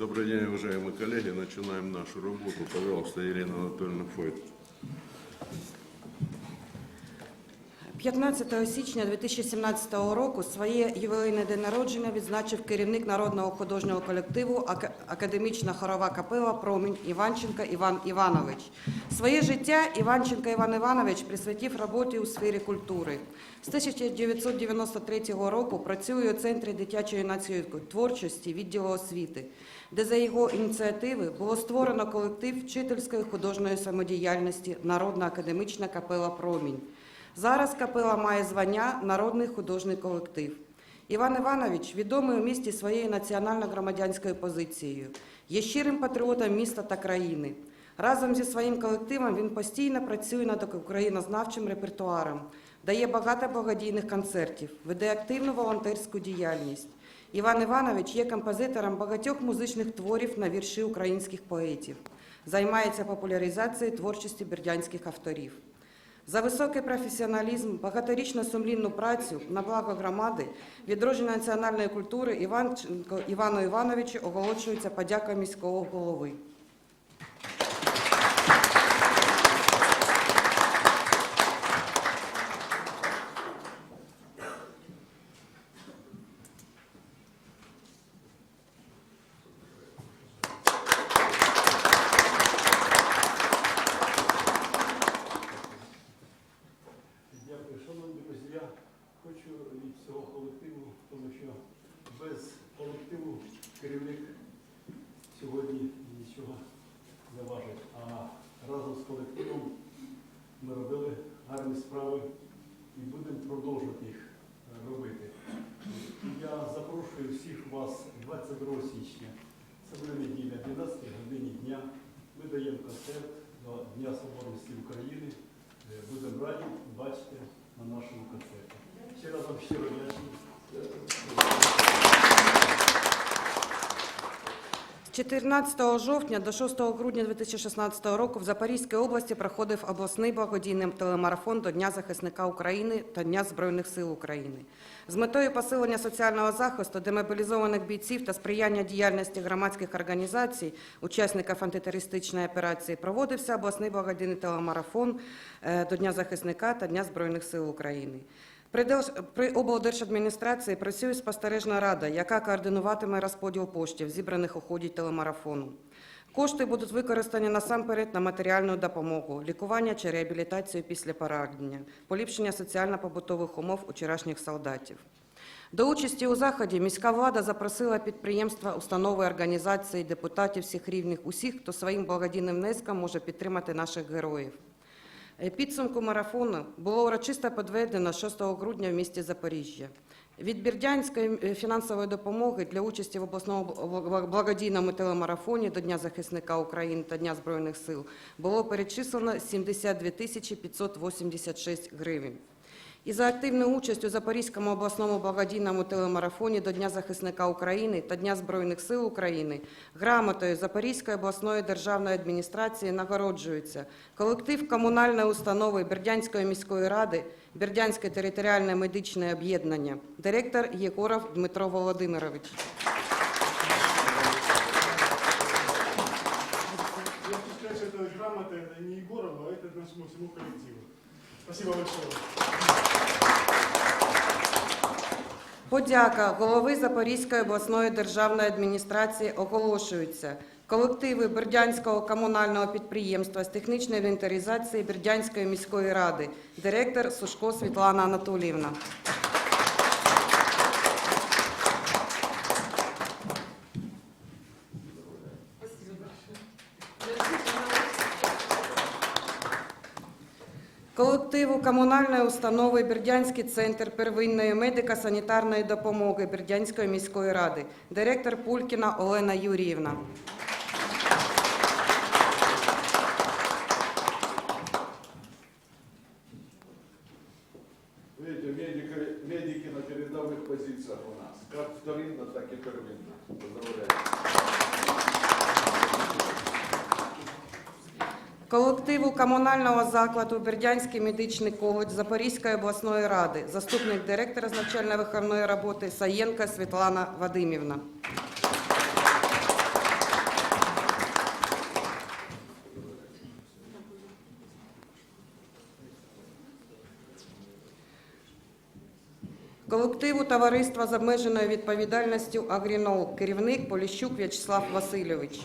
Добрый день, уважаемые коллеги. Начинаем нашу работу. Пожалуйста, Елена Анатольевна Фойт. 15 січня 2017 року своє ювілейне день народження відзначив керівник народного художнього колективу «Ака- Академічна хорова капела Промінь Іванченко Іван Іванович. Своє життя Іванченко Іван Іванович присвятив роботі у сфері культури. З 1993 року працює у Центрі дитячо-юнацької творчості відділу освіти, де за його ініціативи було створено колектив вчительської художньої самодіяльності Народна академічна капела Промінь. Зараз капела має звання Народний художній колектив. Іван Іванович відомий у місті своєю національно-громадянською позицією, є щирим патріотом міста та країни. Разом зі своїм колективом він постійно працює над українознавчим репертуаром, дає багато благодійних концертів, веде активну волонтерську діяльність. Іван Іванович є композитором багатьох музичних творів на вірші українських поетів, займається популяризацією творчості бердянських авторів. За високий професіоналізм, багаторічну сумлінну працю на благо громади, відродження національної культури Іванченко Івану Івановичу оголошується подяка міського голови. Дякую, шановні друзі. Я хочу від цього колективу, тому що без колективу керівник сьогодні нічого не важить. А разом з колективом ми робили гарні справи і будемо продовжувати їх е, робити. Я запрошую всіх вас 22 січня. Це буде неділя, 12 годині дня. Ми даємо концерт до Дня Соборності України. Е, Будемо раді бачити на нашому концерті. Ще раз вам щиро вдячний. З 14 жовтня до 6 грудня 2016 року в Запорізькій області проходив обласний благодійний телемарафон до Дня захисника України та Дня Збройних сил України. З метою посилення соціального захисту демобілізованих бійців та сприяння діяльності громадських організацій, учасників антитерористичної операції, проводився обласний благодійний телемарафон е, до Дня захисника та Дня Збройних сил України. При облдержадміністрації працює спостережна рада, яка координуватиме розподіл коштів, зібраних у ході телемарафону. Кошти будуть використані насамперед на матеріальну допомогу, лікування чи реабілітацію після поранення, поліпшення соціально-побутових умов вчорашніх солдатів. До участі у заході міська влада запросила підприємства, установи, організації, депутатів всіх рівних, усіх, хто своїм благодійним внеском може підтримати наших героїв. Е, Підсумку марафону було урочисто підведено 6 грудня в місті Запоріжжя. Від Бердянської е, фінансової допомоги для участі в обласному благодійному телемарафоні до Дня захисника України та Дня Збройних сил було перечислено 72 тисячі 586 гривень І за активну участь у Запорізькому обласному благодійному телемарафоні до Дня захисника України та Дня Збройних сил України грамотою Запорізької обласної державної адміністрації нагороджується колектив комунальної установи Бердянської міської ради Бердянське територіальне медичне об'єднання, директор Єгоров Дмитро Володимирович. Я хочу сказать, что это грамота это не Егорова, а это нашему всему коллективу. Спасибо большое. Подяка голови Запорізької обласної державної адміністрації оголошується. Колективи Бердянського комунального підприємства з технічної інвентаризації Бердянської міської ради, директор Сушко Світлана Анатоліївна. комунальної установи Бердянський центр первинної медико-санітарної допомоги Бердянської міської ради, директор Пулькіна Олена Юріївна. комунального закладу Бердянський медичний коледж Запорізької обласної ради, заступник директора з навчально-виховної роботи Саєнка Світлана Вадимівна. Колективу товариства з обмеженою відповідальністю Агрінол керівник Поліщук В'ячеслав Васильович.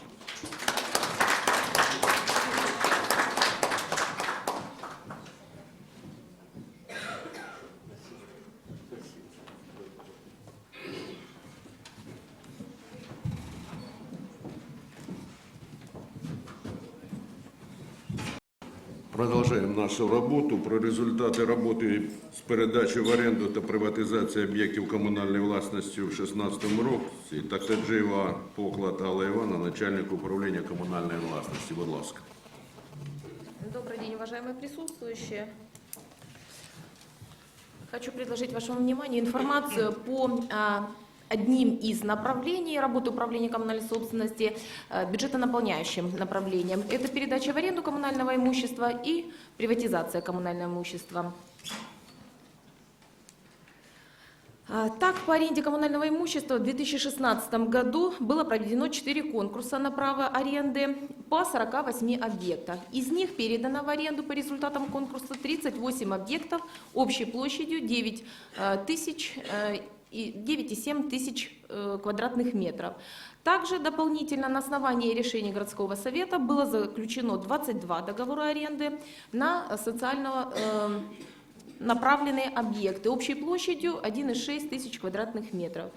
нашу роботу. Про результати роботи з передачі в оренду та приватизації об'єктів комунальної власності в 2016 році Такаджиєва Поклад Алла Івана, начальник управління комунальної власності. Будь ласка. Добрый день, уважаемые присутствующие. Хочу предложить вашему вниманию информацию по а, одним из направлений работы управления коммунальной собственности, а, бюджетонаполняющим направлением. Это передача в аренду коммунального имущества и приватизация коммунального имущества. А, Так, по аренде коммунального имущества в 2016 году было проведено 4 конкурса на право аренды по 48 объектах. Из них передано в аренду по результатам конкурса 38 объектов общей площадью 9 э, тысяч э, 9,7 тысяч э, квадратных метров. Также дополнительно на основании решений городского совета было заключено 22 договора аренды на социального э, направленные объекты общей площадью 1,6 тысяч квадратных метров.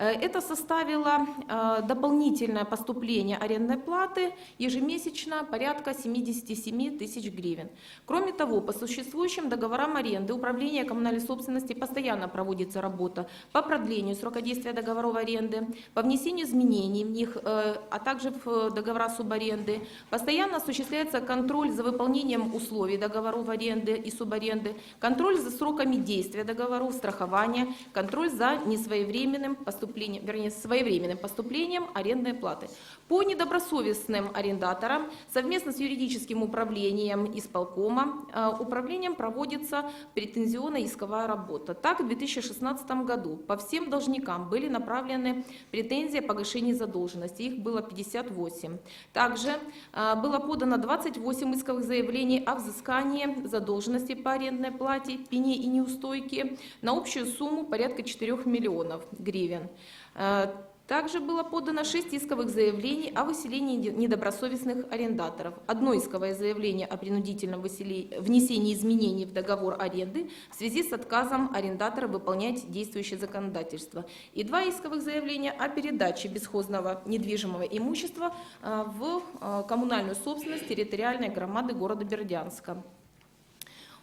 Э, Это составило э, дополнительное поступление арендной платы ежемесячно порядка 77 тысяч гривен. Кроме того, по существующим договорам аренды управления коммунальной собственности постоянно проводится работа по продлению срока действия договоров аренды, по внесению изменений в них, э, а также в договора субаренды. Постоянно осуществляется контроль за выполнением условий договоров аренды и субаренды, контроль за сроками действия договоров, страхование, контроль за несвоевременным поступлением, вернее, своевременным поступлением арендной платы. По недобросовестным арендаторам совместно с юридическим управлением исполкома э, управлением проводится претензионно-исковая работа. Так, в 2016 году по всем должникам были направлены претензии о погашении задолженности. Их было 58. Также э, было подано 28 исковых заявлений о взыскании задолженности по арендной плате, пене и неустойке на общую сумму порядка 4 миллионов гривен. Э, также было подано 6 исковых заявлений о выселении не- недобросовестных арендаторов. Одно исковое заявление о принудительном выселе- внесении изменений в договор аренды в связи с отказом арендатора выполнять действующее законодательство. И два исковых заявления о передаче бесхозного недвижимого имущества э, в э, коммунальную собственность территориальной громады города Бердянска.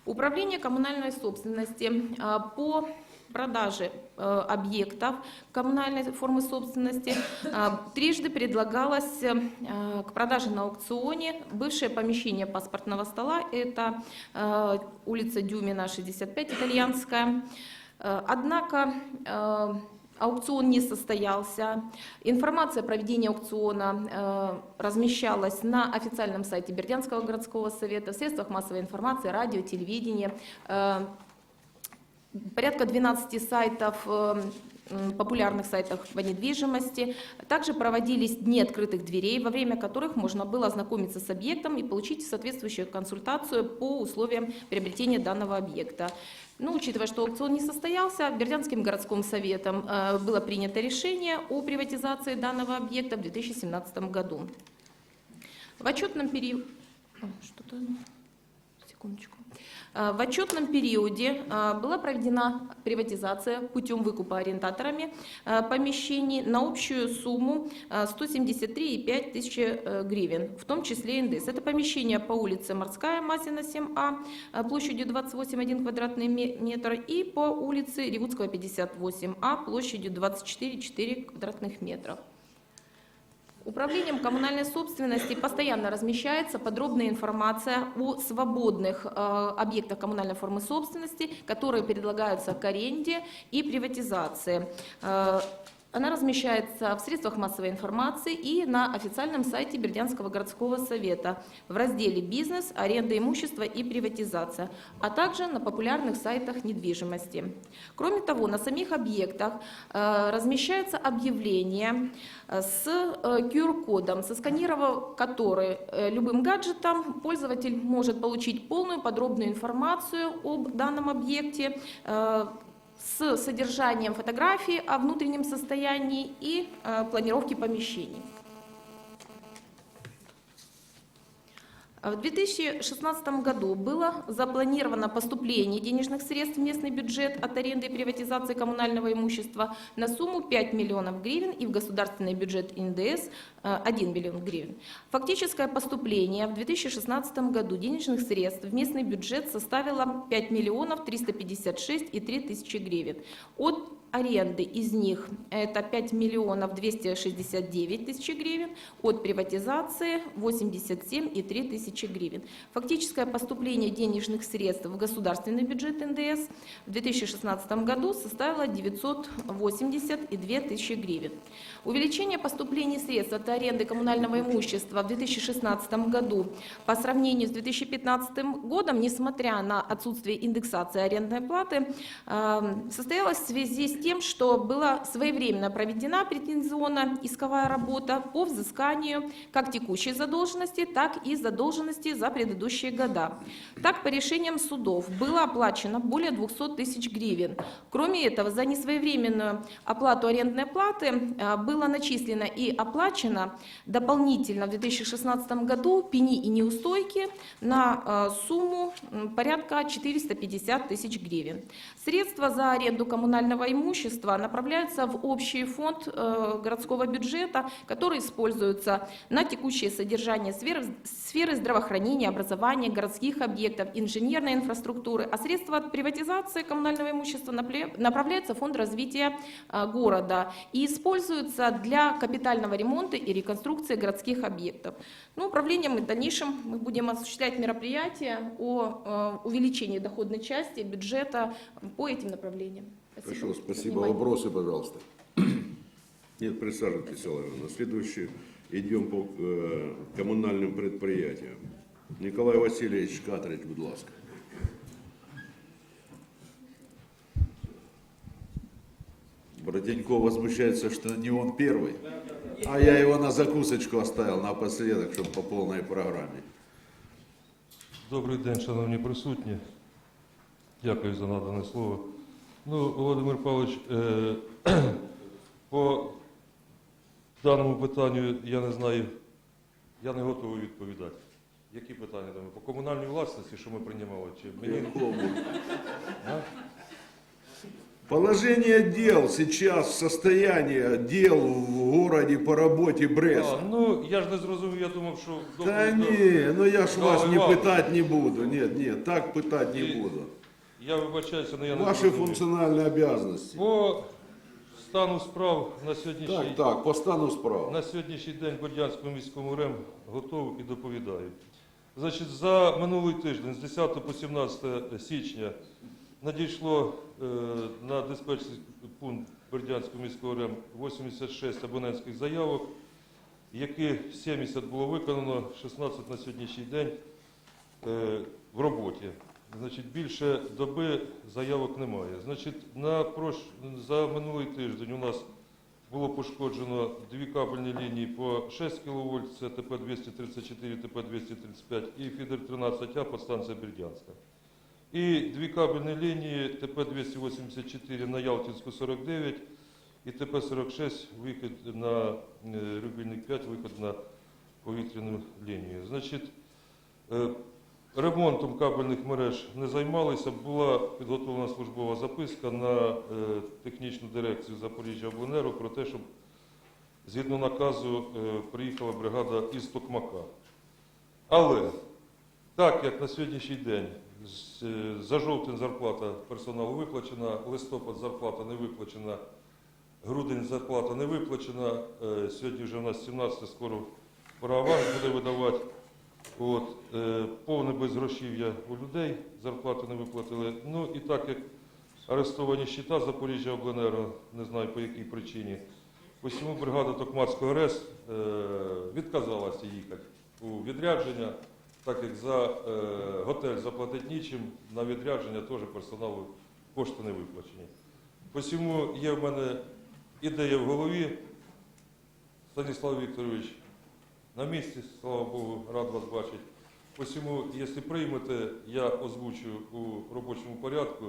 Управление коммунальной собственности по продаже э, объектов коммунальной формы собственности а, трижды предлагалось э, к продаже на аукционе бывшее помещение паспортного стола, это э, улица Дюмина, 65, итальянская. Однако аукцион не состоялся. Информация о проведении аукциона размещалась на официальном сайте Бердянского городского совета, в средствах массовой информации, радио, телевидение. Порядка 12 сайтов э, популярных сайтах по недвижимости. Также проводились дни открытых дверей, во время которых можно было ознакомиться с объектом и получить соответствующую консультацию по условиям приобретения данного объекта. Ну, учитывая, что аукцион не состоялся, Бердянским городским советом э, было принято решение о приватизации данного объекта в 2017 году. В отчетном периоде... Что-то... Секундочку. Э, В отчетном периоде э, была проведена приватизация путем выкупа арендаторами э, помещений на общую сумму э, 173,5 тысяч э, гривен, в том числе НДС. Это помещение по улице Морская, Масина 7А, э, площадью 28,1 квадратный ме- метр, и по улице Ревудского 58А, площадью 24,4 квадратных метров. Управлением коммунальной собственности постоянно размещается подробная информация о свободных э, объектах коммунальной формы собственности, которые предлагаются к аренде и приватизации. Э, она размещается в средствах массовой информации и на официальном сайте Бердянского городского совета в разделе «Бизнес, аренда имущества и приватизация», а также на популярных сайтах недвижимости. Кроме того, на самих объектах э, размещается объявление э, с э, QR-кодом, сосканировав который э, любым гаджетом, пользователь может получить полную подробную информацию об данном объекте, э, с содержанием фотографий о внутреннем состоянии и э, планировки помещений. В 2016 году было запланировано поступление денежных средств в местный бюджет от аренды и приватизации коммунального имущества на сумму 5 миллионов гривен и в государственный бюджет НДС э, 1 миллион гривен. Фактическое поступление в 2016 году денежных средств в местный бюджет составило 5 миллионов 356 и 3 тысячи гривен. От аренды из них это 5 миллионов 269 тысяч гривен, от приватизации 87 и 3 тысячи гривен. Фактическое поступление денежных средств в государственный бюджет НДС в 2016 году составило 982 тысячи гривен. Увеличение поступлений средств от аренды коммунального имущества в 2016 году по сравнению с 2015 годом, несмотря на отсутствие индексации арендной платы, э, состоялось в связи с тем, что была своевременно проведена претензионно исковая работа по взысканию как текущей задолженности, так и задолженности за предыдущие года. Так, по решениям судов было оплачено более 200 тысяч гривен. Кроме этого, за несвоевременную оплату арендной платы э, было начислено и оплачено дополнительно в 2016 году пени и неустойки на э, сумму порядка 450 тысяч гривен. Средства за аренду коммунального имущества направляются в общий фонд э, городского бюджета, который используется на текущее содержание сферы, здравоохранения, образования, городских объектов, инженерной инфраструктуры, а средства от приватизации коммунального имущества направляются в фонд развития э, города и используются для капитального ремонта и реконструкции городских объектов. Ну, управлением и в дальнейшем мы будем осуществлять мероприятия о э, увеличении доходной части бюджета по этим направлениям. Хорошо, спасибо. внимание. Вопросы, пожалуйста. Нет, присаживайтесь, Олег. На следующий идем по э, коммунальным предприятиям. Николай Васильевич Катрич, будь ласка. Бороденько возмущается, что не он первый, а я его на закусочку оставил напоследок, чтобы по полной программе. Добрий день, шановні присутні. Дякую за надане слово. Ну, Володимир Павлович, е, по даному питанню я не знаю, я не готовий відповідати. Які питання там? По комунальній власності, що ми приймали? Чи мені Положение дел сейчас, состояние дел в городе по работе Бреста. А, ну я ж не зрозумів, я думав, що Да доповідь- не, ну я ж Да, вас не пытать не буду. Нет, нет, так пытать не буду. Я вибачаюся, але я не зрозумів. функциональные обязанности. По стану справ на сьогоднішній Так, так, по стану справа. На сьогоднішній день Бордянському міському РЕМ готовий і доповідаю. Значить, за минулий тиждень з 10 по 17 січня надійшло е, на диспетчерський пункт Бердянського міського РЕМ 86 абонентських заявок, які 70 було виконано, 16 на сьогоднішній день е, в роботі. Значить, більше доби заявок немає. Значить, на прош... за минулий тиждень у нас було пошкоджено дві кабельні лінії по 6 кВт, це ТП-234, ТП-235 і фідер 13А подстанція Бердянська. І дві кабельні лінії ТП-284 на Ялтинську 49 і ТП-46 вихід на е, Рубільник 5, вихід на повітряну лінію. Значить, е, Ремонтом кабельних мереж не займалися. Була підготовлена службова записка на е, технічну дирекцію Запоріжжя Обленеру про те, щоб згідно наказу е, приїхала бригада із Токмака. Але так як на сьогоднішній день е, за жовтень зарплата персоналу виплачена, листопад зарплата не виплачена, грудень зарплата не виплачена, сьогодні вже у нас 17 скоро аванс буде видавати. От, е, повне безгрошів'я у людей, зарплати не виплатили. Ну і так як арестовані щита Запоріжжя Обленерго, не знаю по якій причині, посіму бригада Токмацького РЕС е, відказалася їхати у відрядження, так як за е, готель заплатить нічим, на відрядження теж персоналу кошти не виплачені. Посіму є в мене ідея в голові, Станіслав Вікторович, на місці, слава Богу, рад вас бачити. Посему, якщо приймете, я озвучу у робочому порядку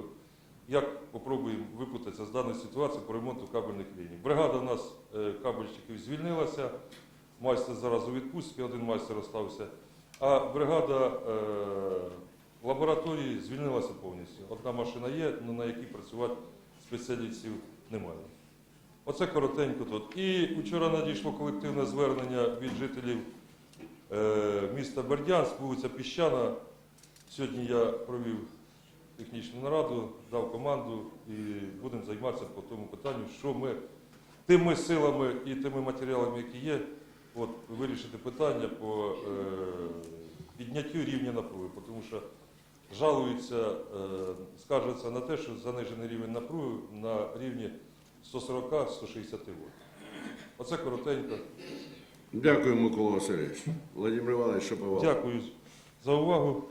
як попробуємо випутатися з даної ситуації по ремонту кабельних ліній. Бригада в нас е, кабельщиків звільнилася, майстер зараз у відпустці, один майстер залишився, а бригада е, лабораторії звільнилася повністю. Одна машина є, але на якій працювати спеціалістів немає. Оце коротенько тут. І вчора надійшло колективне звернення від жителів е, міста Бердянськ, вулиця Піщана. Сьогодні я провів технічну нараду, дав команду і будемо займатися по тому питанню, що ми тими силами і тими матеріалами, які є, от, вирішити питання по е, підняттю рівня напруги, тому що жалуються, е, скаржаться на те, що занижений рівень напруги на рівні 140-160 вольт. Оце коротенько. Дякую, Микола Васильович. Владимир Іванович Шаповал. Дякую за увагу.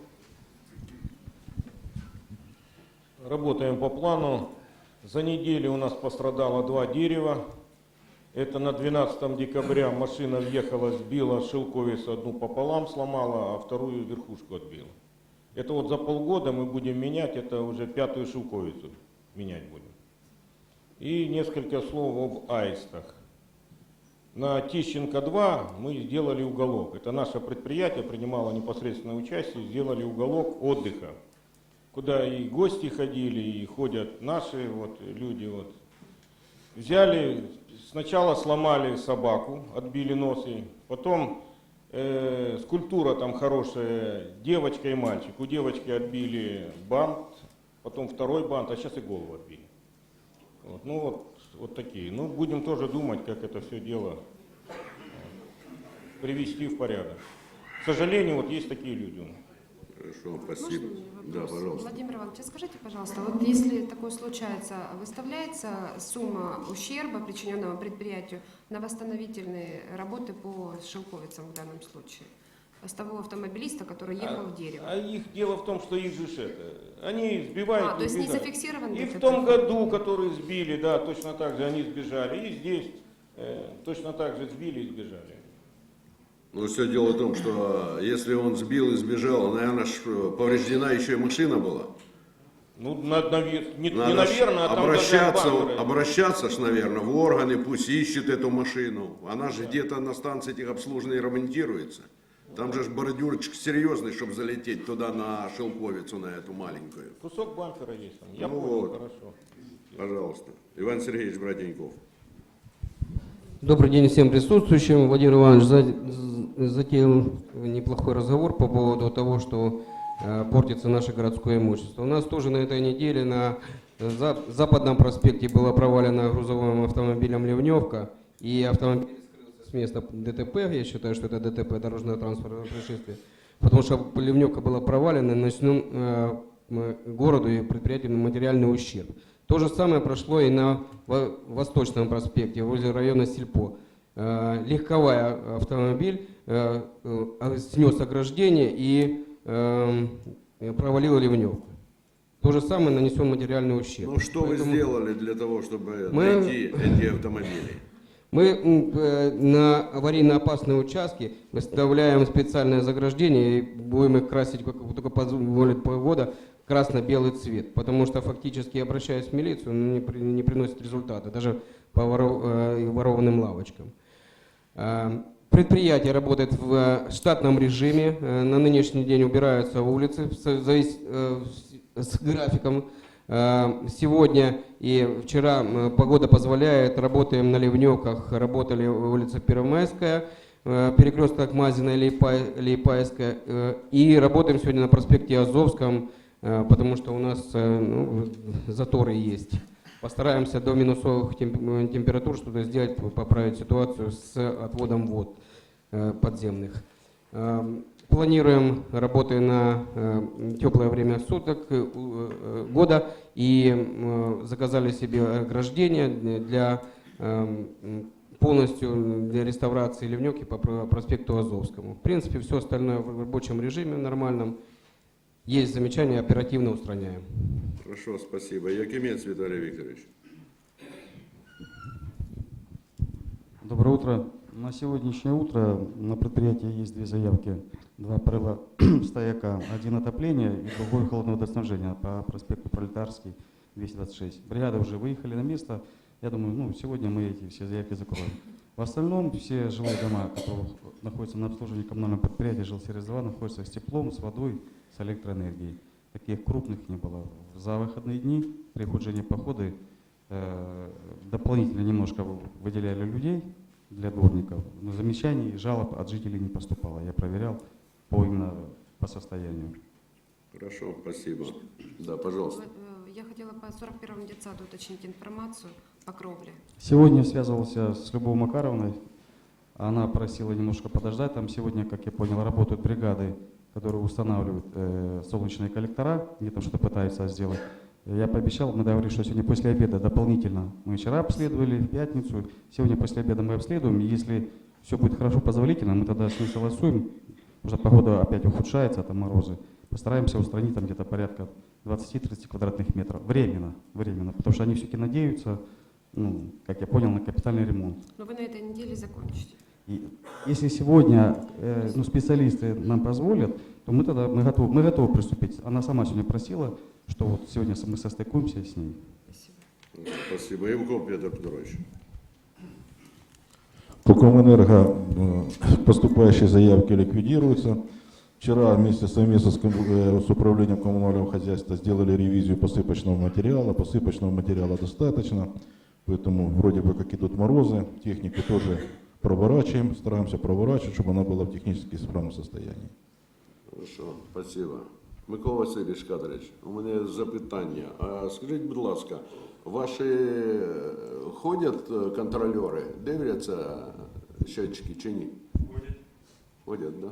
Работаем по плану. За неделю у нас пострадало два дерева. Это на 12 декабря машина въехала, сбила шелковицу одну пополам, сломала, а вторую верхушку отбила. Это вот за полгода мы будем менять, это уже пятую шелковицу менять будем. И несколько слов об аистах. На Тищенко 2 мы сделали уголок. Это наше предприятие принимало непосредственное участие, сделали уголок отдыха куда и гости ходили, и ходят наши вот люди. Вот. Взяли, сначала сломали собаку, отбили носы, потом э, скульптура там хорошая, девочка и мальчик. У девочки отбили бант, потом второй бант, а сейчас и голову отбили. Вот, ну вот, вот такие. Ну, будем тоже думать, как это все дело э, привести в порядок. К сожалению, вот есть такие люди. у нас. Хорошо, спасибо. Да, пожалуйста. Владимир Иванович, а скажите, пожалуйста, вот если такое случается, выставляется сумма ущерба, причиненного предприятию, на восстановительные работы по шелковицам в данном случае? С того автомобилиста, который ехал в дерево. А их дело в том, что их же это, они сбивают. А, то есть не убегают. зафиксирован И в том году, который сбили, да, точно так же они сбежали. И здесь э, точно так же сбили и сбежали. Но все дело в том, что если он сбил и сбежал, наверное, ж, э, повреждена еще и машина была. Ну, на, навер- не, не Надо ж наверное, а там обращаться, обращаться ж, наверное, в органы, пусть ищут эту машину. Она же где-то на станции техобслуживания ремонтируется. Там же ж бордюрчик серьезный, чтобы залететь туда на шелковицу, на эту маленькую. Кусок бампера есть там. Я Ну понял, вот. хорошо. Пожалуйста. Иван Сергеевич Броденьков. Добрый день всем присутствующим. Владимир Иванович за- затеял неплохой разговор по поводу того, что э, портится наше городское имущество. У нас тоже на этой неделе на за- Западном проспекте была провалена грузовым автомобилем «Ливневка», и автомобиль с места ДТП. Я считаю, что это ДТП, дорожное транспортное происшествие. Потому что Ливневка была провалена, нанесен э, городу и предприятию материальный ущерб. То же самое прошло и на Во- Восточном проспекте, возле района Сельпо. Э, Легковая автомобиль э, снес ограждение и э, провалил ливневку. То же самое нанесен материальный ущерб. Ну что вы Поэтому сделали для того, чтобы Мы- найти эти автомобили? Мы э, на аварийно опасные участки выставляем специальное заграждение и будем их красить, как только позволит погода, красно-белый цвет. Потому что фактически, обращаясь в милицию, он не, при- не приносит результата, даже по воров- э, ворованным лавочкам. Э, Предприятие работает в э, штатном режиме. Э, На нынешний день убираются улицы в э, в с с графиком. Э, Сегодня и вчера погода позволяет, работаем на Ливневках, работали улица Первомайская, э, перекресток Мазина и Лейпайская, э, и работаем сегодня на проспекте Азовском, потому что у нас ну, заторы есть. Постараемся до минусовых тем- температур что-то сделать, поправить ситуацию с отводом вод подземных. Планируем работы на э, теплое время суток, э, э, года, и заказали себе ограждение для эм, полностью для реставрации ливневки по про- проспекту Азовскому. В принципе, все остальное в рабочем режиме нормальном. Есть замечания, оперативно устраняем. Хорошо, спасибо. Якимец Виталий Викторович. Доброе утро. На сегодняшнее утро на предприятии есть две заявки. Два прила стояка. Один отопление и другой холодное водоснабжение по проспекту Пролетарский 226. Бригады уже выехали на место. Я думаю, ну, сегодня мы эти все заявки закроем. В остальном все жилые дома, которые находятся на обслуживании коммунального предприятия «Жилсервис 2», находятся с теплом, с водой, с электроэнергией. Таких крупных не было. За выходные дни при ухудшении походы э, дополнительно немножко выделяли людей для дворников, но замечаний и жалоб от жителей не поступало. Я проверял по именно по состоянию. Хорошо, спасибо. Да, пожалуйста. Э, Я хотела по 41 детсаду уточнить информацию по кровле. Сегодня связывался с Любовью Макаровной. Она просила немножко подождать. Там сегодня, как я понял, работают бригады, которые устанавливают э, солнечные коллектора, где там что-то пытаются сделать. Я пообещал, мы договорились, что сегодня после обеда дополнительно. Мы вчера обследовали, в пятницу. Сегодня после обеда мы обследуем. Если все будет хорошо позволительно, мы тогда с ней согласуем. Потому что погода опять ухудшается, там морозы. Постараемся устранить там где-то порядка 20-30 квадратных метров. Временно, временно. Потому что они все-таки надеются, ну, как я понял, на капитальный ремонт. Но вы на этой неделе закончите. И если сегодня э, ну, специалисты нам позволят, то мы тогда мы готовы, мы готовы приступить. Она сама сегодня просила, что вот сегодня мы состыкуемся с ней. Спасибо. Спасибо. Евков Петр Петрович. Кукомэнерго э, поступающие заявки ликвидируются. Вчера вместе совместно э, с управлением коммунального хозяйства сделали ревизию посыпочного материала. Посыпочного материала достаточно, поэтому вроде бы как идут морозы, технику тоже проворачиваем, стараемся проворачивать, чтобы она была в технически исправном состоянии. Хорошо, спасибо. Микола Васильович Кадрович, у мене запитання. А скажіть, будь ваші е, ходять е, контрольори, дивляться щечки чи ні? Ходять. Ходять, да?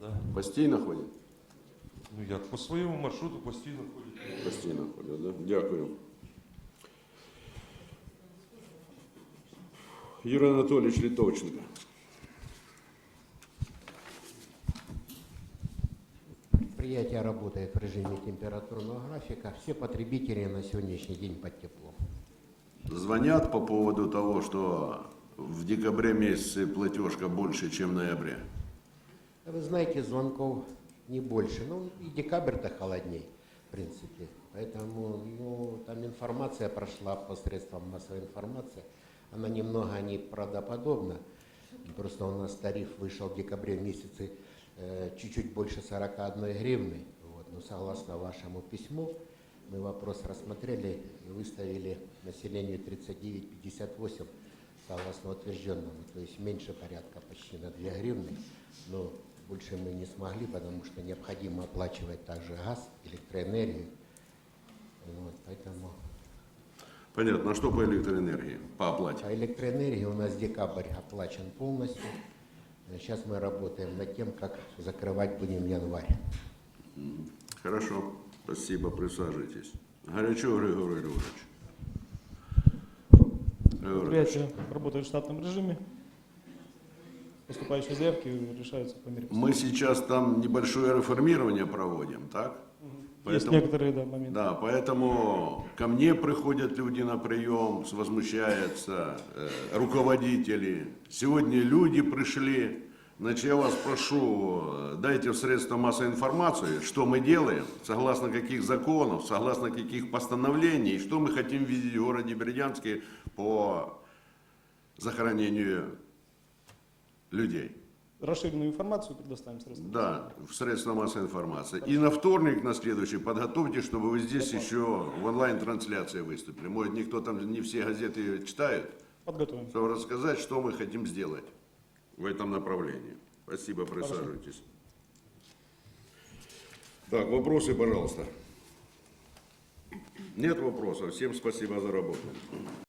Да. Постійно ходять? Ну як, по своєму маршруту постійно ходять. Постійно ходять, да? Дякую. Юрій Анатолійович Літовченко. Предприятие работает в режиме температурного графика. Все потребители на сегодняшний день под теплом. Звонят по поводу того, что в декабре месяце платежка больше, чем в ноябре. Вы знаете, звонков не больше. Ну, и декабрь-то холодней, в принципе. Поэтому, ну, там информация прошла посредством массовой информации. Она немного неправдоподобна. Просто у нас тариф вышел в декабре месяце чуть-чуть больше 41 гривны. Вот. Но согласно вашему письму, мы вопрос рассмотрели и выставили населению 39,58 согласно утвержденному. То есть меньше порядка почти на 2 гривны. Но больше мы не смогли, потому что необходимо оплачивать также газ, электроэнергию. Вот, поэтому Понятно. А что по электроэнергии, по оплате? по электроэнергии у нас декабрь оплачен полностью. Э, Сейчас мы работаем над тем, как закрывать будем январь. Хорошо. Спасибо. Присаживайтесь. Горячо, Григорий Львович. Предприятие работает в штатном режиме. Поступающие заявки решаются по мере Мы сейчас там небольшое реформирование проводим, так? Есть некоторые да, моменты. Да, поэтому ко мне приходят люди на прием, возмущаются, э, руководители. Сегодня люди пришли. Значит, я вас прошу, дайте в средства массовой информации, что мы делаем, согласно каких законов, согласно каких постановлений, что мы хотим видеть в городе Бердянске по захоронению людей. Расширенную информацию предоставим средства. Да, в средства массовой информации. И на вторник, на следующий, подготовьте, чтобы вы здесь еще в онлайн-трансляции выступили. Может, никто там, не все газеты читают, Подготовим. чтобы рассказать, что мы хотим сделать в этом направлении. Спасибо, присаживайтесь. Так, вопросы, пожалуйста. Нет вопросов. Всем спасибо за работу.